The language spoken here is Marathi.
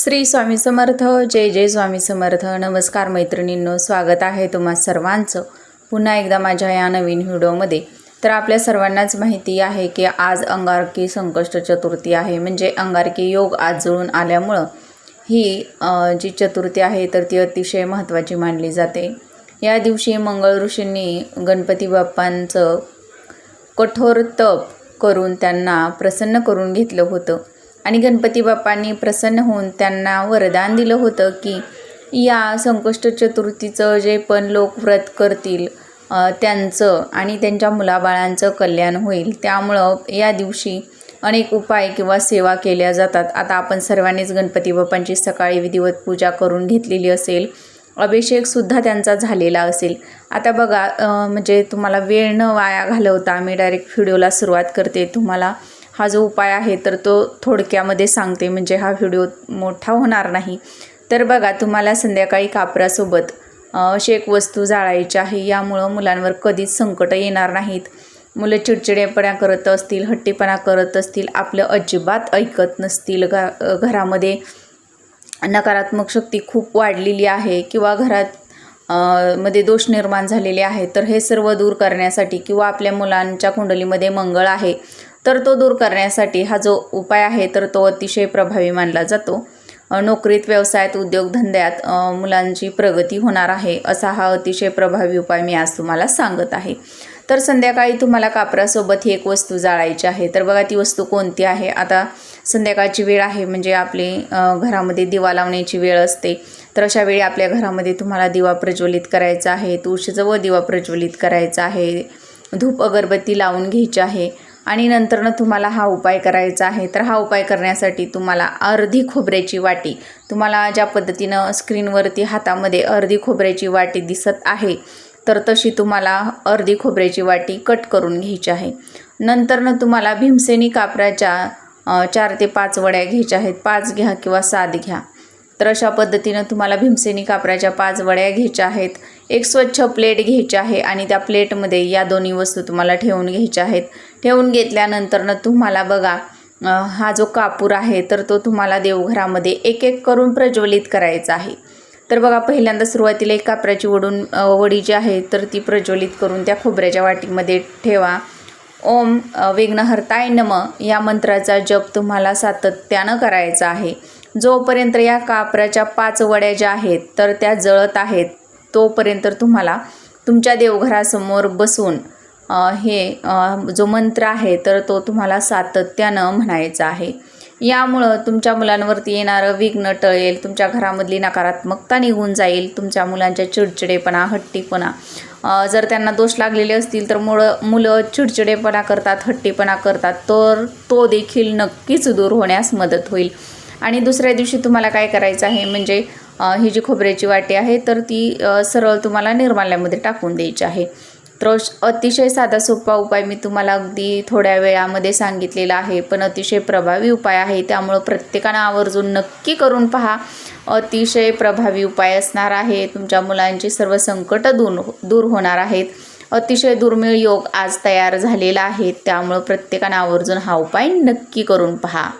श्री स्वामी समर्थ जय जय स्वामी समर्थ. नमस्कार मैत्रिणींनो स्वागत आहे तुम्हा सर्वांचं पुन्हा एकदा माझ्या या नवीन व्हिडिओमध्ये. तर आपल्या सर्वांनाच माहिती आहे की आज अंगारकी संकष्ट चतुर्थी आहे. म्हणजे अंगारकी योग आज जुळून आल्यामुळं ही जी चतुर्थी आहे तर ती अतिशय महत्त्वाची मानली जाते. या दिवशी मंगळ ऋषींनी गणपती बाप्पांचं कठोर तप करून त्यांना प्रसन्न करून घेतलं होतं. आणि गणपती बाप्पांनी प्रसन्न होऊन त्यांना वरदान दिलं होतं की या संकष्ट चतुर्थीचं जे पण लोक व्रत करतील त्यांचं आणि त्यांच्या मुलाबाळांचं कल्याण होईल. त्यामुळं या दिवशी अनेक उपाय किंवा सेवा केल्या जातात. आता आपण सर्वांनीच गणपती बाप्पांची सकाळी विधिवत पूजा करून घेतलेली असेल अभिषेकसुद्धा त्यांचा झालेला असेल. आता बघा म्हणजे तुम्हाला वेळ न वाया घालवता मी डायरेक्ट व्हिडिओला सुरुवात करते. तुम्हाला हा जो उपाय आहे तर तो थोडक्यामध्ये सांगते. म्हणजे हा व्हिडिओ मोठा होणार नाही. तर बघा तुम्हाला संध्याकाळी कापरासोबत अशी एक वस्तू जाळायची आहे. यामुळं मुलांवर कधीच संकट येणार नाहीत. मुलं चिडचिडेपणा करत असतील हट्टीपणा करत असतील आपलं अजिबात ऐकत नसतील. घ घरामध्ये नकारात्मक शक्ती खूप वाढलेली आहे किंवा घरात मध्ये दोष निर्माण झालेले आहेत. तर हे सर्व दूर करण्यासाठी किंवा आपल्या मुलांच्या कुंडलीमध्ये मंगळ आहे तर तो दूर करण्यासाठी हा जो उपाय आहे तर तो अतिशय प्रभावी मानला जातो. नोकरीत व्यवसायात उद्योगधंद्यात मुलांची प्रगती होणार आहे असा हा अतिशय प्रभावी उपाय मी आज तुम्हाला सांगत आहे. तर संध्याकाळी तुम्हाला कापरासोबत ही एक वस्तू जाळायची आहे. तर बघा ती वस्तू कोणती आहे? आता संध्याकाळची वेळ आहे म्हणजे आपली घरामध्ये दिवा लावण्याची वेळ असते. तर अशा वेळी आपल्या घरामध्ये तुम्हाला दिवा प्रज्वलित करायचा आहे तुळशीचं व दिवा प्रज्वलित करायचा आहे. धूप अगरबत्ती लावून घ्यायची आहे. आणि नंतरनं तुम्हाला हा उपाय करायचा आहे. तर हा उपाय करण्यासाठी तुम्हाला अर्धी खोबऱ्याची वाटी तुम्हाला ज्या पद्धतीनं स्क्रीनवरती हातामध्ये अर्धी खोबऱ्याची वाटी दिसत आहे तर तशी तुम्हाला अर्धी खोबऱ्याची वाटी कट करून घ्यायची आहे. नंतरनं तुम्हाला भीमसेनी कापराच्या चार ते पाच वड्या घ्यायच्या आहेत. पाच घ्या किंवा सात घ्या. तर अशा पद्धतीनं तुम्हाला भीमसेनी कापराच्या पाच वड्या घ्यायच्या आहेत. एक स्वच्छ प्लेट घ्यायची आहे आणि त्या प्लेटमध्ये या दोन्ही वस्तू तुम्हाला ठेवून घ्यायच्या आहेत. ठेवून घेतल्यानंतरनं तुम्हाला बघा हा जो कापूर आहे तर तो तुम्हाला देवघरामध्ये एक एक करून प्रज्वलित करायचा आहे. तर बघा पहिल्यांदा सुरुवातीला एक कापराची वडून वडी जी आहे तर ती प्रज्वलित करून त्या खोबऱ्याच्या वाटीमध्ये ठेवा. ओम विघ्नहर्ताय नम या मंत्राचा जप तुम्हाला सातत्यानं करायचा आहे. जोपर्यंत या कापराच्या पाच वड्या ज्या आहेत तर त्या जळत आहेत. तोपर्यंत तुम्हाला तुमच्या देवघरासमोर बसून हे जो मंत्र आहे तर तो तुम्हाला सातत्यानं म्हणायचा आहे. यामुळं तुमच्या मुलांवरती येणारं विघ्न टळेल तुमच्या घरामधली नकारात्मकता निघून जाईल तुमच्या मुलांच्या चिडचिडेपणा हट्टीपणा. जर त्यांना दोष लागलेले असतील तर मुळं मुलं चिडचिडेपणा करतात हट्टीपणा करतात तर तो देखील नक्कीच दूर होण्यास मदत होईल. आणि दुसऱ्या दिवशी तुम्हाला काय करायचं आहे? म्हणजे ही जी खोबऱ्याची वाटी आहे तर ती सरळ तुम्हाला निर्माल्यामध्ये टाकून द्यायची आहे. तर अतिशय साधा सोपा उपाय मी तुम्हाला अगदी थोड्या वेळामध्ये सांगितलेला आहे. पण अतिशय प्रभावी उपाय आहे. त्यामुळं प्रत्येकानं आवर्जून नक्की करून पहा. अतिशय प्रभावी उपाय असणार आहे. तुमच्या मुलांची सर्व संकटं दूर दूर होणार आहेत. अतिशय दुर्मिळ योग आज तयार झालेला आहे. त्यामुळं प्रत्येकानं आवर्जून हा उपाय नक्की करून पहा.